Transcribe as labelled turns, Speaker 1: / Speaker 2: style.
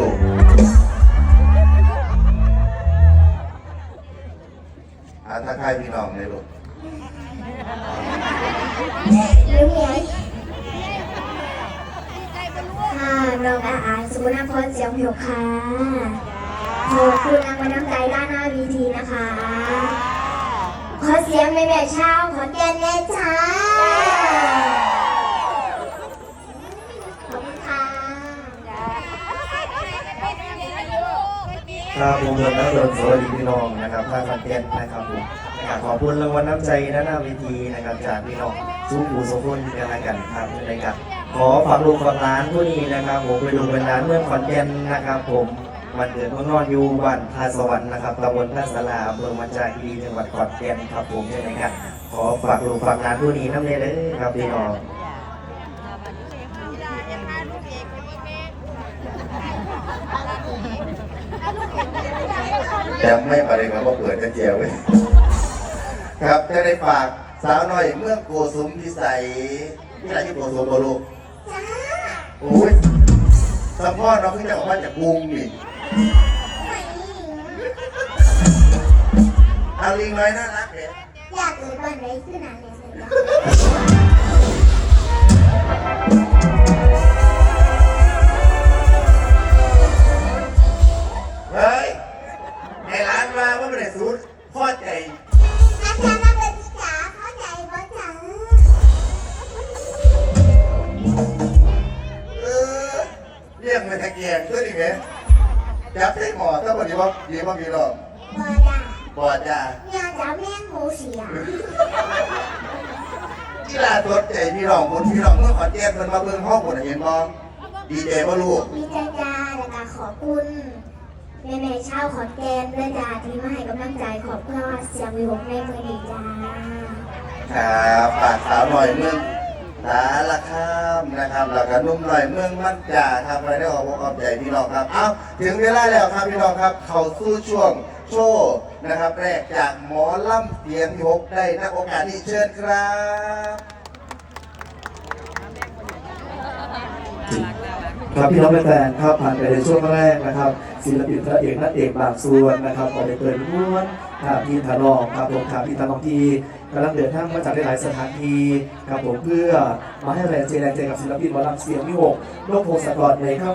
Speaker 1: ลก อาทักทายพี่น้องเลยลูก
Speaker 2: รื่องนี้ค่ะน้องอาอายสุนาพรเสียงผิวค่ะขอบคุณรางวัลน้ำใจด้านหน้าวีทีนะคะขอเสียงแม่แม่เช้าขอแก่นแน่จ้าขอบคุณค่ะ
Speaker 1: ครับผมเดินนักเดินสวัสดีพี่น้องนะครับท่าคันเต้นนะครับผมนะครับขอบคุณรางวัลน้ำใจด้าหน้าเวทีนะครับจากพี่น้องสู้ปูสู้คนกันละกันครับในการขอฝากลูกฝากหลานผู้นี้นะครับ ผมไปดูเป็นร้านเมืองขอนแก่นนะครับ ผมวันเดเมืองนอนอยู่บ้านทาสวรรค์นะครับตำบลท่าสลาอำเภอมันจาคีจังหวัดขอนแก่นครับผมใช่ไหมครับขอฝากลูกฝากหลานผู้นี้น้ำเนยเด้อครับพี่น้อง แต่ไม่ประเด็นว่าเปิดจะเจียวเว้ยครับจะได้ฝากสาวน้อยเมื่อโกสุมพิสัยที่ไหนที่โกสุมโบลูกโอ้ยสมพ่อน้องขึ้นจากออกมาจากกรุงนี่เอาลิงน้อยน่ารักเลย
Speaker 2: อยากเกิดวันไหนขึ้นหนาเนี่ย เรี
Speaker 1: ย
Speaker 2: ก
Speaker 1: มันตะเกียงช่วยดิไงจับใส่หมอถ้าวันนี้ว่าดีว่ามีหรอก
Speaker 2: บ่จ้า
Speaker 1: บอดจ้า
Speaker 2: เนี่ยจ๋าแม่งหูเสีย
Speaker 1: กีฬาตัวใจพี่น้องคนพี่น้องเมื่อขอนแก่นมันมาเบิ่งห้องคนเห็นบ่ดีใจบ่ลูก
Speaker 2: มีใจจ้าแล้วก็ขอบคุณแม่แม่ๆชาวขอนแก่นด้วยจ้าที่มาให้กำลังใจขอบคุณว่าเสียงวิวในมือดีจ้า
Speaker 1: ครับปากสาวหน่อยเมือง สารคามนะครับแล้วก็นุ่มหน่อยเมืองมั่นจ่าครับไปได้ขออกอกใจพี่น้องครับเอ้าถึงเวลาแล้วครับพี่น้องครับ เข้าสู้ช่วงโชว์นะครับ แรกจากหมอลำเสียงยกได้นักโอกาสนี้เชิญครับ
Speaker 3: ครับพี่น้องแฟนๆครับผ่านไปในช่วงแรกนะครับศิลปินพระเอกนักเอกบางส่วนนะครับก็ได้เปิดม้วนครับพี่ถนอมครับผมครับพี่ถนอมที่กำลังเดินทางมาจากหลายสถานที่ครับผมเพื่อมาให้แรงใจแรงใจกับศิลปินวอลำเสียงวิหกโลกโพสกรในครับ